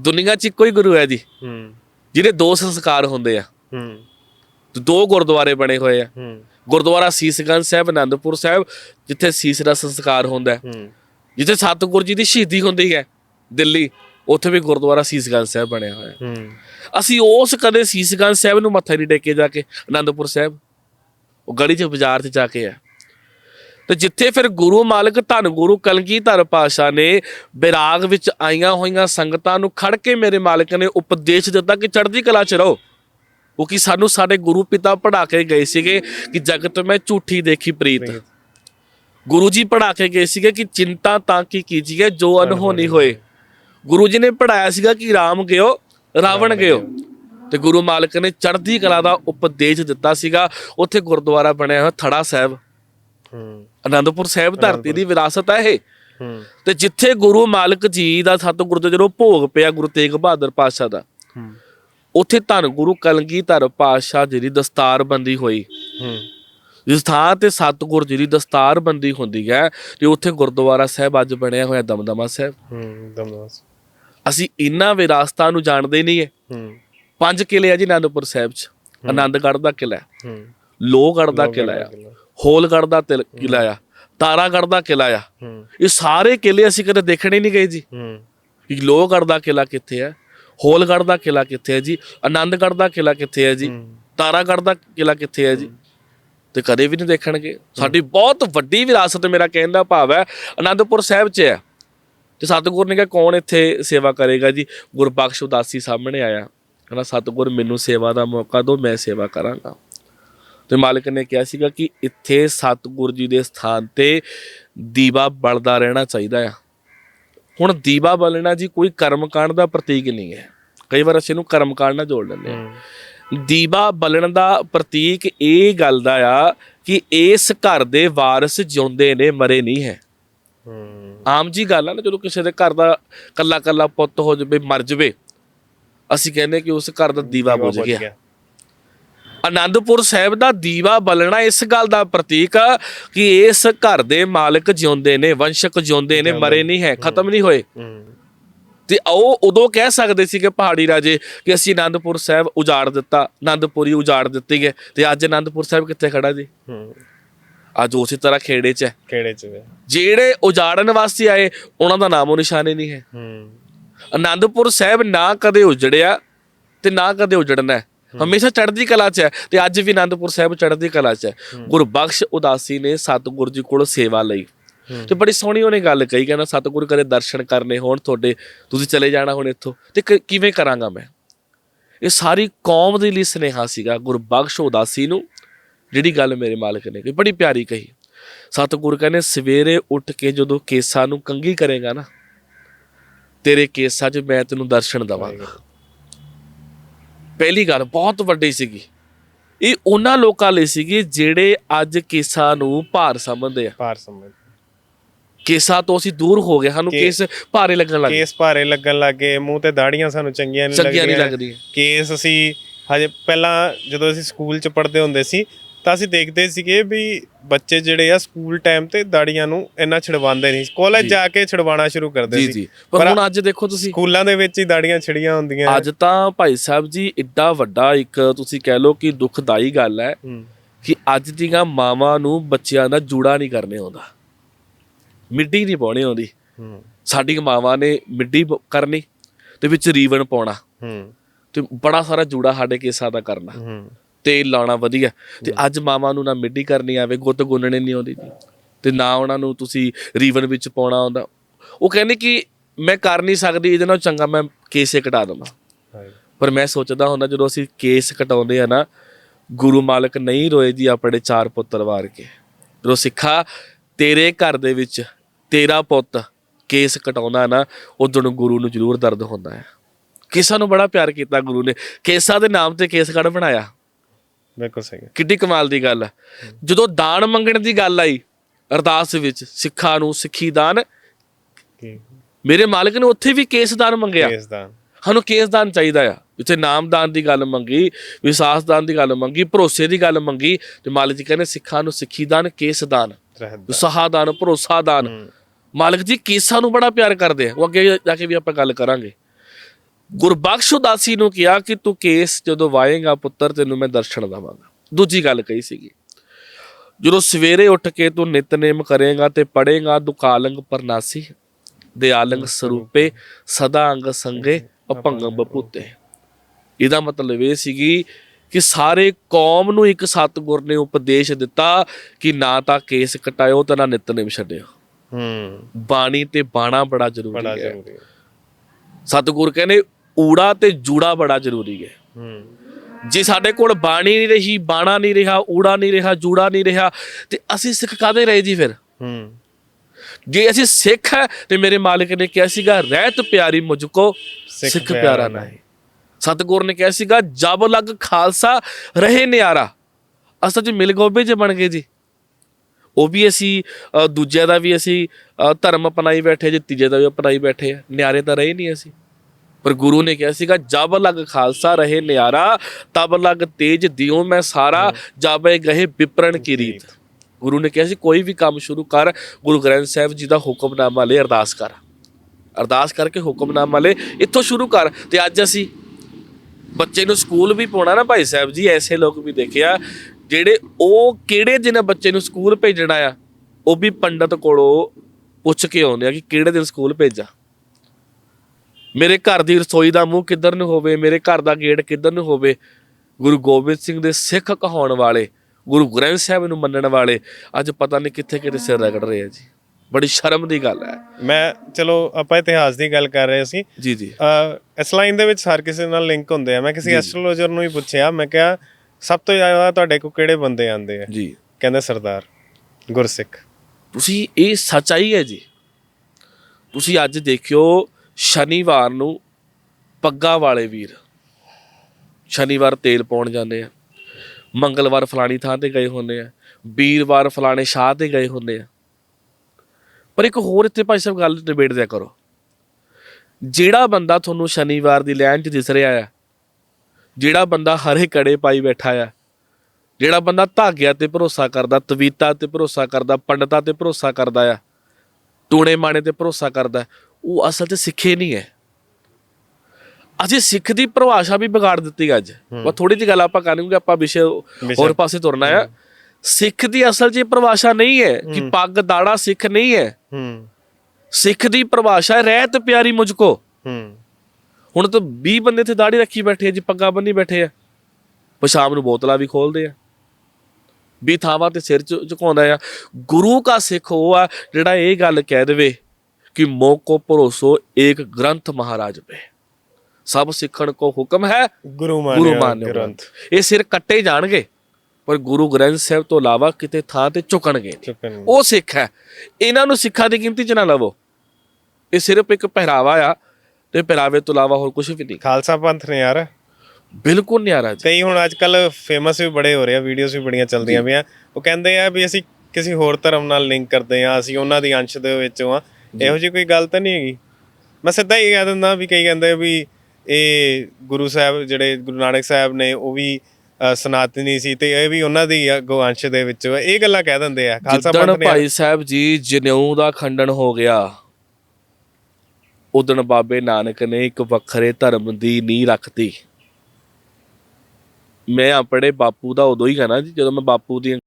ਦੁਨੀਆ 'ਚ ਇੱਕੋ ਹੀ ਗੁਰੂ ਹੈ ਜੀ। ਹੂੰ। ਜਿਹਦੇ ਦੋ ਸੰਸਕਾਰ ਹੁੰਦੇ ਆ। ਹੂੰ। ਦੋ ਗੁਰਦੁਆਰੇ ਬਣੇ ਹੋਏ ਆ। ਹੂੰ। ਗੁਰਦੁਆਰਾ ਸੀਸਗੰਜ ਸਾਹਿਬ ਆਨੰਦਪੁਰ ਸਾਹਿਬ ਜਿੱਥੇ ਸੀਸ ਦਾ ਸੰਸਕਾਰ ਹੁੰਦਾ ਹੈ। ਹੂੰ। ਜਿੱਥੇ ਸਤਿਗੁਰੂ ਜੀ ਦੀ ਸ਼ਹੀਦੀ ਹੁੰਦੀ ਹੈ ਦਿੱਲੀ ਉੱਥੇ ਵੀ ਗੁਰਦੁਆਰਾ ਸੀਸਗੰਜ ਸਾਹਿਬ ਬਣਿਆ ਹੋਇਆ ਹੈ। ਹੂੰ। ਅਸੀਂ ਉਸ ਕਦੇ ਸੀਸਗੰਜ ਸਾਹਿਬ ਨੂੰ ਮੱਥਾ ਨਹੀਂ ਟੇਕੇ ਜਾ ਕੇ ਆਨੰਦਪੁਰ ਸਾਹਿਬ। ਉਹ ਗਲੀ 'ਚ ਬਾਜ਼ਾਰ 'ਚ ਜਾ ਕੇ ਆ। ਤੇ ਜਿੱਥੇ ਫਿਰ ਗੁਰੂ ਮਾਲਕ ਧੰਨ ਗੁਰੂ ਕਲਗੀਧਰ ਪਾਸ਼ਾ ਨੇ ਬਿਰਾਗ ਵਿੱਚ ਆਈਆਂ ਹੋਈਆਂ ਸੰਗਤਾਂ ਨੂੰ ਖੜ ਕੇ ਮੇਰੇ ਮਾਲਕ ਨੇ ਉਪਦੇਸ਼ ਦਿੱਤਾ ਕਿ ਚੜ੍ਹਦੀ ਕਲਾ 'ਚ ਰਹੋ। ਉਹ ਕਿ ਸਾਨੂੰ ਸਾਡੇ ਗੁਰੂ ਪਿਤਾ ਪੜ੍ਹਾ ਕੇ ਗਏ ਸੀਗੇ ਕਿ ਜਗਤ ਮੈਂ ਝੂਠੀ ਦੇਖੀ ਪ੍ਰੀਤ। ਗੁਰੂ ਜੀ ਪੜ੍ਹਾ ਕੇ ਗਏ ਸੀਗੇ ਕਿ ਚਿੰਤਾ ਤਾਂ ਕੀ ਕੀਜੀਏ ਜੋ ਅਨਹੋਣੀ ਹੋਏ। ਗੁਰੂ ਜੀ ਨੇ ਪੜਾਇਆ ਸੀਗਾ ਕਿ ਰਾਮ ਗਿਓ ਰਾਵਣ ਗਿਓ। ਤੇ ਗੁਰੂ ਮਾਲਕ ਨੇ ਚੜ੍ਹਦੀ ਕਲਾ ਦਾ ਉਪਦੇਸ਼ ਦਿੱਤਾ ਸੀਗਾ। ਉੱਥੇ ਗੁਰਦੁਆਰਾ ਬਣਿਆ ਹੋਇਆ ਥੜਾ ਸਾਹਿਬ। ਹੂੰ ਆਨੰਦਪੁਰ ਸਾਹਿਬ ਧਰਤੀ ਦੀ ਵਿਰਾਸਤ ਹੈ ਇਹ। ਹੂੰ। ਤੇ ਜਿੱਥੇ ਗੁਰੂ ਮਾਲਕ ਜੀ ਦਾ ਸਤਿਗੁਰੂ ਦੇ ਜਦੋਂ ਭੋਗ ਪਿਆ ਗੁਰੂ ਤੇਗ ਬਹਾਦਰ ਪਾਤਸ਼ਾਹ ਦਾ ਹੂੰ। ਉੱਥੇ ਧੰਨ ਗੁਰੂ ਕਲਗੀਧਰ ਪਾਤਸ਼ਾਹ ਜੀ ਦੀ ਦਸਤਾਰਬੰਦੀ ਹੋਈ। ਹੂੰ। ਜਿਸ ਥਾਂ ਤੇ ਸਤਿਗੁਰ ਜੀ ਦੀ ਦਸਤਾਰਬੰਦੀ ਹੁੰਦੀ ਹੈ ਤੇ ਉੱਥੇ ਗੁਰਦੁਆਰਾ ਸਾਹਿਬ ਅੱਜ ਬਣਿਆ ਹੋਇਆ ਦਮਦਮਾ ਸਾਹਿਬ। ਹੂੰ ਦਮਦਮਸ ਅਸੀਂ ਇਹਨਾਂ ਵਿਰਾਸਤਾਂ ਨੂੰ ਜਾਣਦੇ ਨਹੀਂ ਹੈ। ਹੂੰ। ਪੰਜ ਕਿਲੇ ਆ ਜੀ ਆਨੰਦਪੁਰ ਸਾਹਿਬ ਚ। ਆਨੰਦਗੜ੍ਹ ਦਾ ਕਿਲਾ ਹੈ, ਹੂੰ। ਲੋਹਗੜ੍ਹ ਦਾ ਕਿਲਾ ਆ ਹੋਲਗੜ੍ਹ ਦਾ ਕਿਲਾ ਆ ਤਾਰਾਗੜ੍ਹ ਦਾ ਕਿਲਾ ਆ। ਇਹ ਸਾਰੇ ਕਿਲੇ ਅਸੀਂ ਕਦੇ ਦੇਖਣੇ ਨਹੀਂ ਗਏ ਜੀ। ਕਿ ਲੋਹਗੜ੍ਹ ਦਾ ਕਿਲਾ ਕਿੱਥੇ ਹੈ ਹੋਲਗੜ੍ਹ ਦਾ ਕਿਲਾ ਕਿੱਥੇ ਹੈ ਜੀ ਆਨੰਦਗੜ੍ਹ ਦਾ ਕਿਲਾ ਕਿੱਥੇ ਹੈ। ਜੀ ਤਾਰਾਗੜ੍ਹ ਦਾ ਕਿਲਾ ਕਿੱਥੇ ਹੈ ਜੀ। ਤੇ ਕਦੇ ਵੀ ਨਹੀਂ ਦੇਖਣਗੇ। ਸਾਡੀ ਬਹੁਤ ਵੱਡੀ ਵਿਰਾਸਤ ਮੇਰਾ ਕਹਿਣ ਦਾ ਭਾਵ ਹੈ ਆਨੰਦਪੁਰ ਸਾਹਿਬ 'ਚ ਹੈ ਤੇ ਸਤਿਗੁਰ ਨੇ ਕਿਹਾ ਕੌਣ ਇੱਥੇ ਸੇਵਾ ਕਰੇਗਾ ਜੀ? ਗੁਰਬਖਸ਼ ਉਦਾਸੀ ਸਾਹਮਣੇ ਆਇਆ। ਕਹਿੰਦਾ ਸਤਿਗੁਰ ਮੈਨੂੰ ਸੇਵਾ ਦਾ ਮੌਕਾ ਦਿਓ ਮੈਂ ਸੇਵਾ ਕਰਾਂਗਾ। ਤੇ ਮਾਲਕ ਨੇ ਕਿਹਾ ਸੀਗਾ ਕਿ ਇੱਥੇ ਸਤਿਗੁਰ ਜੀ ਦੇ ਸਥਾਨ ਤੇ ਦੀਵਾ ਬਲਦਾ ਰਹਿਣਾ ਚਾਹੀਦਾ ਆ। ਹੁਣ ਦੀਵਾ ਬਲਣਾ ਜੀ ਕੋਈ ਕਰਮਕਾਂਡ ਦਾ ਪ੍ਰਤੀਕ ਨਹੀਂ ਹੈ। ਕਈ ਵਾਰ ਅਸੀਂ ਇਹਨੂੰ ਕਰਮਕਾਂਡ ਨਾਲ ਜੋੜ ਲੈਂਦੇ ਹਾਂ। ਦੀਵਾ ਬਲਣ ਦਾ ਪ੍ਰਤੀਕ ਇਹ ਗੱਲ ਦਾ ਆ ਕਿ ਇਸ ਘਰ ਦੇ ਵਾਰਿਸ ਜਿਉਂਦੇ ਨੇ ਮਰੇ ਨਹੀਂ ਹੈ। ਹੂੰ। ਆਮ ਜੀ ਗੱਲ ਆ ਨਾ ਜਦੋਂ ਕਿਸੇ ਦੇ ਘਰ ਦਾ ਕੱਲਾ ਕੱਲਾ ਪੁੱਤ ਹੋ ਜਾਵੇ ਮਰ ਜਾਵੇ ਅਸੀਂ ਕਹਿੰਦੇ ਕਿ ਉਸ ਘਰ ਦਾ ਦੀਵਾ ਬੁਝ ਗਿਆ। ਆਨੰਦਪੁਰ ਸਾਹਿਬ ਦਾ ਦੀਵਾ ਬਲਣਾ ਇਸ ਗੱਲ ਦਾ ਪ੍ਰਤੀਕ ਆ ਕਿ ਇਸ ਘਰ ਦੇ ਮਾਲਕ ਜਿਉਂਦੇ ਨੇ ਵੰਸ਼ਕ ਜਿਉਂਦੇ ਨੇ ਮਰੇ ਨਹੀਂ ਹੈ ਖਤਮ ਨਹੀਂ ਹੋਏ। ਤੇ ਉਹ ਉਦੋਂ ਕਹਿ ਸਕਦੇ ਸੀ ਕਿ ਪਹਾੜੀ ਰਾਜੇ ਕਿ ਅਸੀਂ ਆਨੰਦਪੁਰ ਸਾਹਿਬ ਉਜਾੜ ਦਿੱਤਾ ਆਨੰਦਪੁਰੀ ਉਜਾੜ ਦਿੱਤੀ ਗਏ ਤੇ ਅੱਜ ਆਨੰਦਪੁਰ ਸਾਹਿਬ ਕਿੱਥੇ ਖੜਾ ਜੀ? ਅੱਜ ਉਸੇ ਤਰ੍ਹਾਂ ਖੇੜੇ 'ਚ ਹੈ। ਕਿਹੜੇ ਚ ਜਿਹੜੇ ਉਜਾੜਨ ਵਾਸਤੇ ਆਏ ਉਹਨਾਂ ਦਾ ਨਾਮੋ ਨਿਸ਼ਾਨ ਨਹੀਂ ਹੈ। ਹੂੰ। ਆਨੰਦਪੁਰ ਸਾਹਿਬ ਨਾ ਕਦੇ ਉਜੜਿਆ ਤੇ ਨਾ ਕਦੇ ਉਜੜਨਾ ਹੈ। ਹਮੇਸ਼ਾ ਚੜ੍ਹਦੀ ਕਲਾ 'ਚ ਹੈ ਤੇ ਅੱਜ ਵੀ ਆਨੰਦਪੁਰ ਸਾਹਿਬ ਚੜ੍ਹਦੀ ਕਲਾ 'ਚ ਹੈ। ਗੁਰਬਖਸ਼ ਉਦਾਸੀ ਨੇ ਸਤਿਗੁਰ ਜੀ ਕੋਲ ਸੇਵਾ ਲਈ। ਤੇ ਬੜੀ ਸੋਹਣੀ ਉਹਨੇ ਗੱਲ ਕਹੀ ਕਹਿੰਦਾ ਸਤਿਗੁਰ ਕਰੇ ਦਰਸ਼ਨ ਕਰਨੇ ਹੋਣ ਤੁਹਾਡੇ ਤੁਸੀਂ ਚਲੇ ਜਾਣਾ ਹੁਣ ਇੱਥੋਂ। ਤੇ ਕਿਵੇਂ ਕਰਾਂਗਾ ਮੈਂ? ਇਹ ਸਾਰੀ ਕੌਮ ਦੇ ਲਈ ਸੁਨੇਹਾ ਸੀਗਾ ਗੁਰਬਖਸ਼ ਉਦਾਸੀ ਨੂੰ ਜਿਹੜੀ ਗੱਲ ਮੇਰੇ ਮਾਲਕ ਨੇ ਕਹੀ ਬੜੀ ਪਿਆਰੀ ਕਹੀ। ਸਤਿਗੁਰ ਕਹਿੰਦੇ ਸਵੇਰੇ ਉੱਠ ਕੇ ਜਦੋਂ ਕੇਸਾਂ ਨੂੰ ਕੰਗੀ ਕਰੇਗਾ ਨਾ ਤੇਰੇ ਕੇਸਾਂ 'ਚ ਮੈਂ ਤੈਨੂੰ ਦਰਸ਼ਨ ਦਵਾਂਗਾ। ਪਹਿਲੀ ਗੱਲ ਬਹੁਤ ਵੱਡੀ ਸੀਗੀ। ਇਹ ਉਹਨਾਂ ਲੋਕਾਂ ਲਈ ਸੀਗੀ ਜਿਹੜੇ ਅੱਜ ਕੇਸਾਂ ਨੂੰ ਭਾਰ ਸਮਝਦੇ ਆ। ਪਾਰ ਸਮਝ ਕੇਸਾਂ ਤੋਂ ਅਸੀਂ ਦੂਰ ਹੋ ਗਏ ਸਾਨੂੰ ਕੇਸ ਭਾਰੇ ਲੱਗਣ ਲੱਗ ਕੇਸ ਭਾਰੇ ਲੱਗਣ ਲੱਗੇ ਮੂੰਹ ਤੇ ਦਾੜੀਆਂ ਸਾਨੂੰ ਚੰਗੀਆਂ ਨਹੀਂ ਲੱਗਦੀਆਂ। ਕੇਸ ਅਸੀਂ ਹਜੇ ਪਹਿਲਾਂ ਜਦੋਂ ਅਸੀਂ ਸਕੂਲ ਚ ਪੜ੍ਹਦੇ ਹੁੰਦੇ ਸੀ ਤਾਂ ਅਸੀਂ ਦੇਖਦੇ ਸੀਗੇ ਵੀ ਬੱਚੇ ਜਿਹੜੇ ਆ ਸਕੂਲ ਟਾਈਮ ਤੇ ਦਾੜੀਆਂ ਨੂੰ ਇੰਨਾ ਛਡਵਾਉਂਦੇ ਨਹੀਂ ਕਾਲਜ ਜਾ। ਕੇ ਛਡਵਾਉਣਾ ਸ਼ੁਰੂ ਕਰਦੇ ਸੀ। ਜੀ। ਪਰ ਹੁਣ ਅੱਜ ਦੇਖੋ ਤੁਸੀਂ ਸਕੂਲਾਂ ਦੇ ਵਿੱਚ ਹੀ ਦਾੜੀਆਂ ਛੜੀਆਂ ਹੁੰਦੀਆਂ ਅੱਜ ਤਾਂ ਭਾਈ ਸਾਹਿਬ ਜੀ ਏਡਾ ਵੱਡਾ ਇੱਕ ਤੁਸੀਂ ਕਹਿ ਲਓ ਕਿ ਦੁਖਦਾਈ ਗੱਲ ਹੈ ਕਿ ਅੱਜ ਦੀਆਂ ਮਾਵਾਂ ਨੂੰ ਬੱਚਿਆਂ ਦਾ ਜੂੜਾ ਨਹੀਂ ਕਰਨੇ ਆਉਂਦਾ। ਮਿੱਡੀ ਨਹੀਂ ਪਾਉਣੀ ਆਉਂਦੀ। ਹੂੰ। ਸਾਡੀਆਂ ਮਾਵਾਂ ਨੇ ਮਿੱਡੀ ਕਰਨੀ ਤੇ ਵਿੱਚ ਰੀਵਨ ਪਾਉਣਾ। ਤੇ ਬੜਾ ਸਾਰਾ ਜੂੜਾ ਸਾਡੇ ਕੇਸਾਂ ਦਾ ਕਰਨਾ। ਤੇਲ ਲਾਉਣਾ ਵਧੀਆ। ਤੇ ਅੱਜ ਮਾਵਾਂ ਨੂੰ ਨਾ ਮਿੱਡੀ ਕਰਨੀ ਆਵੇ ਗੁੱਤ ਗੁੰਨਣੇ ਨਹੀਂ ਆਉਂਦੀ ਜੀ। ਤੇ ਨਾ ਉਹਨਾਂ ਨੂੰ ਤੁਸੀਂ ਰੀਵਨ ਵਿੱਚ ਪਾਉਣਾ ਆਉਂਦਾ ਉਹ ਕਹਿੰਦੇ ਕਿ ਮੈਂ ਕਰ ਨਹੀਂ ਸਕਦੀ ਇਹਦੇ ਨਾਲ ਚੰਗਾ ਮੈਂ ਕੇਸੇ ਕਟਾ ਦਵਾਂ। ਪਰ ਮੈਂ ਸੋਚਦਾ ਹੁੰਦਾ ਜਦੋਂ ਅਸੀਂ ਕੇਸ ਕਟਾਉਂਦੇ ਆ ਨਾ ਗੁਰੂ ਮਾਲਕ ਨਹੀਂ ਰੋਏ ਜੀ ਆਪਣੇ ਚਾਰ ਪੁੱਤਰ ਵਾਰ ਕੇ। ਜਦੋਂ ਸਿੱਖਾ ਤੇਰੇ ਘਰ ਦੇ ਵਿੱਚ ਤੇਰਾ ਪੁੱਤ ਕੇਸ ਕਟਾਉਂਦਾ ਨਾ ਉਦੋਂ ਗੁਰੂ ਨੂੰ ਜ਼ਰੂਰ ਦਰਦ ਹੁੰਦਾ ਹੈ। ਕੇਸਾਂ ਨੂੰ ਬੜਾ ਪਿਆਰ ਕੀਤਾ ਗੁਰੂ ਨੇ। ਕੇਸਾਂ ਦੇ ਨਾਮ ਤੇ ਕੇਸ ਕੜ ਬਣਾਇਆ। ਬਿਲਕੁਲ ਸਹੀ ਹੈ। ਕਿੱਡੀ ਕਮਾਲ ਦੀ ਗੱਲ ਹੈ। ਜਦੋਂ ਦਾਨ ਮੰਗਣ ਦੀ ਗੱਲ ਆਈ ਅਰਦਾਸ ਵਿੱਚ ਸਿੱਖਾਂ ਨੂੰ ਸਿੱਖੀ ਦਾਨ ਮੇਰੇ ਮਾਲਕ ਨੇ ਉੱਥੇ ਵੀ ਕੇਸ ਦਾਨ ਮੰਗਿਆ। ਕੇਸ ਦਾ ਸਾਨੂੰ ਕੇਸ ਦਾਨ ਚਾਹੀਦਾ ਆ। ਜਿੱਥੇ ਨਾਮਦਾਨ ਦੀ ਗੱਲ ਮੰਗੀ ਵਿਸ਼ਵਾਸ ਦਾਨ ਦੀ ਗੱਲ ਮੰਗੀ ਭਰੋਸੇ ਦੀ ਗੱਲ ਮੰਗੀ ਤੇ ਮਾਲਕ ਜੀ ਕਹਿੰਦੇ ਸਿੱਖਾਂ ਨੂੰ ਸਿੱਖੀ ਦਾਨ ਕੇਸ ਦਾਨ ਰਹਿਦਾ ਸਹਾ ਦਾਨ ਭਰੋਸਾ ਦਾਨ। ਮਾਲਕ ਜੀ ਕੇਸਾਂ ਨੂੰ ਬੜਾ ਪਿਆਰ ਕਰਦੇ ਆ। ਉਹ ਅੱਗੇ ਜਾ ਕੇ ਵੀ ਆਪਾਂ ਗੱਲ ਕਰਾਂਗੇ। ਗੁਰਬਖਸ਼ ਉਦਾਸੀ ਨੂੰ ਕਿਹਾ ਕਿ ਤੂੰ ਕੇਸ ਜਦੋਂ ਵਾਏਗਾ ਪੁੱਤਰ ਤੈਨੂੰ ਮੈਂ ਦਰਸ਼ਨ ਦਵਾਂਗਾ। ਦੂਜੀ ਗੱਲ ਕਹੀ ਸੀਗੀ ਜਦੋਂ ਸਵੇਰੇ ਉੱਠ ਕੇ ਤੂੰ ਨਿਤਨੇਮ ਕਰੇਗਾ ਤੇ ਪੜੇਗਾ ਦੁਕਾਲੰਗ ਪਰਨਾਸੀ ਦਿਆਲੰਗ ਸਰੂਪੇ ਸਦਾ ਅੰਗ ਸੰਗੇ ਅਪੰਗਮ ਬਪੂਤੇ ਇਹਦਾ ਮਤਲਬ ਇਹ ਸੀਗੀ ਕਿ ਸਾਰੇ ਕੌਮ ਨੂੰ ਇੱਕ ਸਤਿਗੁਰ ਨੇ ਉਪਦੇਸ਼ ਦਿੱਤਾ ਕਿ ਨਾ ਤਾਂ ਕੇਸ ਕਟਾਇਓ ਤੇ ਨਾ ਨਿਤਨੇਮ ਛੱਡਿਓ। ਹੂੰ ਬਾਣੀ ਤੇ ਬਾਣਾ ਬੜਾ ਜ਼ਰੂਰੀ ਹੈ। ਸਤਿਗੁਰ ਕਹਿੰਦੇ ਊੜਾ ਤੇ ਜੂੜਾ ਬੜਾ ਜ਼ਰੂਰੀ ਹੈ। ਜੇ ਸਾਡੇ ਕੋਲ ਬਾਣੀ ਨਹੀਂ ਰਹੀ ਬਾਣਾ ਨਹੀਂ ਰਿਹਾ ਊੜਾ ਨਹੀਂ ਰਿਹਾ ਜੂੜਾ ਨਹੀਂ ਰਿਹਾ ਤੇ ਅਸੀਂ ਸਿੱਖ ਕਾਦੇ ਰਹੇ ਜੀ ਫਿਰ? ਹੂੰ। ਜੇ ਅਸੀਂ ਸਿੱਖ ਹੈ ਤੇ ਮੇਰੇ ਮਾਲਿਕ ਨੇ ਕਿਹਾ ਸੀਗਾ ਰਹਿਤ ਪਿਆਰੀ ਮੁਝ ਕੋ ਸਿੱਖ ਪਿਆਰਾ ਨਹੀਂ। ਸਤਿਗੁਰ ਨੇ ਕਿਹਾ ਸੀਗਾ ਜਬ ਲਗ ਖਾਲਸਾ ਰਹੇ ਨਿਆਰਾ। ਅਸਲ ਚ ਮਿਲ ਗੋਬੇ ਜੇ ਬਣ ਗਏ ਜੀ। ਉਹ ਵੀ ਅਸੀਂ ਦੂਜਿਆਂ ਦਾ ਵੀ ਅਸੀਂ ਧਰਮ ਅਪਣਾਈ ਬੈਠੇ ਜੇ ਤੀਜੇ ਦਾ ਵੀ ਅਪਣਾਈ ਬੈਠੇ ਆ। ਨਿਆਰੇ ਤਾਂ ਰਹੇ ਨਹੀਂ ਅਸੀਂ। ਪਰ ਗੁਰੂ ਨੇ ਕਿਹਾ ਸੀਗਾ ਜਬ ਲਗ ਖਾਲਸਾ ਰਹੇ ਨਿਆਰਾ ਤਬ ਲਗ ਤੇਜ ਦਿਓ ਮੈਂ ਸਾਰਾ ਜਾਬੇ ਗਏ ਵਿਪਰਣ ਕੀ ਰੀਤ। ਗੁਰੂ ਨੇ ਕਿਹਾ ਸੀ ਕੋਈ ਵੀ ਕੰਮ ਸ਼ੁਰੂ ਕਰ ਗੁਰੂ ਗ੍ਰੰਥ ਸਾਹਿਬ ਜੀ ਦਾ ਹੁਕਮਨਾਮਾ ਲੈ ਅਰਦਾਸ ਕਰ। ਅਰਦਾਸ ਕਰਕੇ ਹੁਕਮਨਾਮਾ ਲੈ ਇੱਥੋਂ ਸ਼ੁਰੂ ਕਰ। ਤੇ ਅੱਜ ਅਸੀਂ ਬੱਚੇ ਨੂੰ ਸਕੂਲ ਵੀ ਪਾਉਣਾ ਨਾ ਭਾਈ ਸਾਹਿਬ ਜੀ ਐਸੇ ਲੋਕ ਵੀ ਦੇਖਿਆ ਜਿਹੜੇ ਉਹ ਕਿਹੜੇ ਦਿਨ ਬੱਚੇ ਨੂੰ ਸਕੂਲ ਭੇਜਣਾ ਆ ਉਹ ਵੀ ਪੰਡਤ ਕੋਲੋਂ ਪੁੱਛ ਕੇ ਆਉਂਦੇ ਆ ਕਿ ਕਿਹੜੇ ਦਿਨ ਸਕੂਲ ਭੇਜਾਂ। ਮੇਰੇ ਘਰ ਦੀ ਰਸੋਈ ਦਾ ਮੂੰਹ ਕਿੱਧਰ ਨੂੰ ਹੋਵੇ ਮੇਰੇ ਘਰ ਦਾ ਗੇਟ ਕਿੱਧਰ ਨੂੰ ਹੋਵੇ ਗੁਰੂ ਗੋਬਿੰਦ ਸਿੰਘ ਦੇ ਸਿੱਖ ਕਹਾਉਣ ਵਾਲੇ ਗੁਰੂ ਗ੍ਰੰਥ ਸਾਹਿਬ ਨੂੰ ਮੰਨਣ ਵਾਲੇ ਅੱਜ ਪਤਾ ਨਹੀਂ ਕਿੱਥੇ ਕਿੱਥੇ ਸਿਰ ਰਗੜ ਰਹੇ ਆ ਜੀ। ਬੜੀ ਸ਼ਰਮ ਦੀ ਗੱਲ ਹੈ। ਮੈਂ ਚਲੋ ਆਪਾਂ ਇਤਿਹਾਸ ਦੀ ਗੱਲ ਕਰ ਰਹੇ ਸੀ। ਜੀ ਜੀ। ਅ, ਇਸ ਲਾਈਨ ਦੇ ਵਿੱਚ ਹਰ ਕਿਸੇ ਨਾਲ ਲਿੰਕ ਹੁੰਦੇ ਆ। ਮੈਂ ਕਿਸੇ ਐਸਟ੍ਰੋਲੋਜਰ ਨੂੰ ਹੀ ਪੁੱਛਿਆ ਮੈਂ ਕਿਹਾ ਸਭ ਤੋਂ ਜ਼ਿਆਦਾ ਤੁਹਾਡੇ ਕੋਲ ਕਿਹੜੇ ਬੰਦੇ ਆਉਂਦੇ ਆ? ਜੀ। ਕਹਿੰਦੇ ਸਰਦਾਰ ਗੁਰਸਿੱਖ। ਤੁਸੀਂ ਇਹ ਸੱਚਾਈ ਹੈ ਜੀ। ਤੁਸੀਂ ਅੱਜ ਦੇਖਿਓ ਸ਼ਨੀਵਾਰ ਨੂੰ ਪੱਗਾ ਵਾਲੇ ਵੀਰ। ਸ਼ਨੀਵਾਰ ਤੇਲ ਪਾਉਣ ਜਾਂਦੇ ਆ। ਮੰਗਲਵਾਰ ਫਲਾਣੀ ਥਾਂ ਤੇ ਗਏ ਹੁੰਦੇ ਆ। ਵੀਰਵਾਰ ਫਲਾਣੇ ਸ਼ਾਹ ਤੇ ਗਏ ਹੁੰਦੇ ਆ। ਪਰ ਇੱਕ ਹੋਰ ਇੱਥੇ ਭਾਈ ਸਾਹਿਬ ਗੱਲ ਡਿਬੇਟ ਦਿਆ ਕਰੋ। ਜਿਹੜਾ ਬੰਦਾ ਤੁਹਾਨੂੰ ਸ਼ਨੀਵਾਰ ਦੀ ਲਾਈਨ 'ਚ ਦਿਸ ਰਿਹਾ ਆ, ਜਿਹੜਾ ਬੰਦਾ ਹਰੇ ਕੜੇ ਪਾਈ ਬੈਠਾ ਆ, ਜਿਹੜਾ ਬੰਦਾ ਧਾਗਿਆਂ ਤੇ ਭਰੋਸਾ ਕਰਦਾ, ਤਵੀਤਾ ਤੇ ਭਰੋਸਾ ਕਰਦਾ, ਪੰਡਤਾਂ ਤੇ ਭਰੋਸਾ ਕਰਦਾ ਆ ਟੂਣੇ ਮਾਣੇ ਤੇ ਭਰੋਸਾ ਕਰਦਾ ਉਹ ਅਸਲ 'ਚ ਸਿੱਖੇ ਨਹੀਂ ਹੈ ਅਸੀਂ ਸਿੱਖ ਦੀ ਪਰਿਭਾਸ਼ਾ ਵੀ ਵਿਗਾੜ ਦਿੱਤੀ ਅੱਜ। ਉਹ ਥੋੜੀ ਜਿਹੀ ਗੱਲ ਆਪਾਂ ਕਰਾਂਗੇ ਆਪਾਂ ਵਿਸ਼ੇ ਹੋਰ ਪਾਸੇ ਤੁਰਨਾ ਆ। ਸਿੱਖ ਦੀ ਅਸਲ 'ਚ ਪਰਿਭਾਸ਼ਾ ਨਹੀਂ ਹੈ ਕਿ ਪੱਗ ਦਾੜਾ ਸਿੱਖ ਨਹੀਂ ਹੈ। ਸਿੱਖ ਦੀ ਪਰਿਭਾਸ਼ਾ ਹੈ ਰਹਿਤ ਪਿਆਰੀ ਮੁਝ ਕੋ ਹੂੰ। ਹੁਣ ਤਾਂ 20 ਬੰਦੇ ਤੇ ਦਾੜੀ ਰੱਖੀ ਬੈਠੇ ਆ ਜੀ ਪੱਗਾਂ ਬੰਨੀ ਬੈਠੇ ਆ। ਪਰ ਸ਼ਾਮ ਨੂੰ ਬੋਤਲਾਂ ਵੀ ਖੋਲਦੇ ਆ। ਵੀ ਥਾਵਾਂ ਤੇ ਸਿਰ ਝੁ- ਝੁਕਾਉਂਦਾ ਆ। ਗੁਰੂ ਕਾ ਸਿੱਖ ਉਹ ਆ ਜਿਹੜਾ ਇਹ ਗੱਲ ਕਹਿ ਦੇਵੇ ਕਿ ਮੋਕੋ ਭਰੋਸੋ ਏਕ ਗ੍ਰੰਥ ਮਹਾਰਾਜ ਪੇ। ਸਭ ਸਿੱਖਣ ਕੋ ਹੁਕਮ ਹੈ ਗੁਰੂ ਮਾਨਿਓ ਗ੍ਰੰਥ। ਇਹ ਸਿਰ ਕੱਟੇ ਜਾਣਗੇ ਪਰ ਗੁਰੂ ਗ੍ਰੰਥ ਸਾਹਿਬ ਤੋਂ ਇਲਾਵਾ ਕਿਤੇ ਥਾਂ ਤੇ ਝੁਕਣਗੇ ਨਹੀਂ। ਚੁੱਕਣ ਉਹ ਸਿੱਖ ਹੈ। ਇਹਨਾਂ ਨੂੰ ਸਿੱਖਾਂ ਦੀ ਗਿਣਤੀ ਚ ਨਾ ਲਵੋ। ਇਹ ਸਿਰਫ ਇੱਕ ਪਹਿਰਾਵਾ ਆ ਤੇ ਪਹਿਰਾਵੇ ਤੋਂ ਇਲਾਵਾ ਹੋਰ ਕੁਝ ਵੀ ਨਹੀਂ। ਖਾਲਸਾ ਪੰਥ ਨੇ ਯਾਰ ਬਿਲਕੁਲ ਨਿਆਰਾ ਜੀ। ਕਈ ਹੁਣ ਅੱਜ ਕੱਲ ਫੇਮਸ ਵੀ ਬੜੇ ਹੋ ਰਹੇ ਆ ਵੀਡੀਓਜ਼ ਵੀ ਬੜੀਆਂ ਚੱਲਦੀਆਂ ਪਈਆਂ। ਉਹ ਕਹਿੰਦੇ ਆ ਵੀ ਅਸੀਂ ਕਿਸੇ ਹੋਰ ਧਰਮ ਨਾਲ ਲਿੰਕ ਕਰਦੇ ਆ ਅਸੀਂ ਉਹਨਾਂ ਦੀ ਅੰਸ਼ ਦੇ ਵਿੱਚੋਂ ਆ। ਇਹੋ ਜਿਹੀ ਕੋਈ ਗੱਲ ਤਾਂ ਨਹੀਂ ਹੈਗੀ। ਮੈਂ ਸਿੱਧਾ ਹੀ ਕਹਿ ਦਿੰਦਾ ਵੀ ਕਈ ਕਹਿੰਦੇ ਵੀ ਇਹ ਗੁਰੂ ਸਾਹਿਬ ਜਿਹੜੇ ਗੁਰੂ ਨਾਨਕ ਸਾਹਿਬ ਨੇ ਉਹ ਵੀ ਅ, ਸਨਾਤਨੀ ਸੀ ਤੇ ਇਹ ਵੀ ਉਹਨਾਂ ਦੀ ਅੱਗੋਂ ਅੰਸ਼ ਦੇ ਵਿੱਚੋਂ। ਇਹ ਗੱਲਾਂ ਕਹਿ ਦਿੰਦੇ ਆ। ਖਾਲਸਾ ਜਿੱਦਣ ਪੰਥ ਨੇ ਭਾਈ ਸਾਹਿਬ ਜੀ ਜਨੇਊ ਦਾ ਖੰਡਨ ਹੋ ਗਿਆ ਉਦਣ ਬਾਬੇ ਨਾਨਕ ਨੇ ਇੱਕ ਵੱਖਰੇ ਧਰਮ ਦੀ ਨੀਂਹ ਰੱਖਤੀ। ਮੈਂ ਆਪਣੇ ਬਾਪੂ ਦਾ ਉਦੋਂ ਹੀ ਕਹਿਣਾ ਜੀ ਜਦੋਂ ਮੈਂ ਬਾਪੂ ਦੀ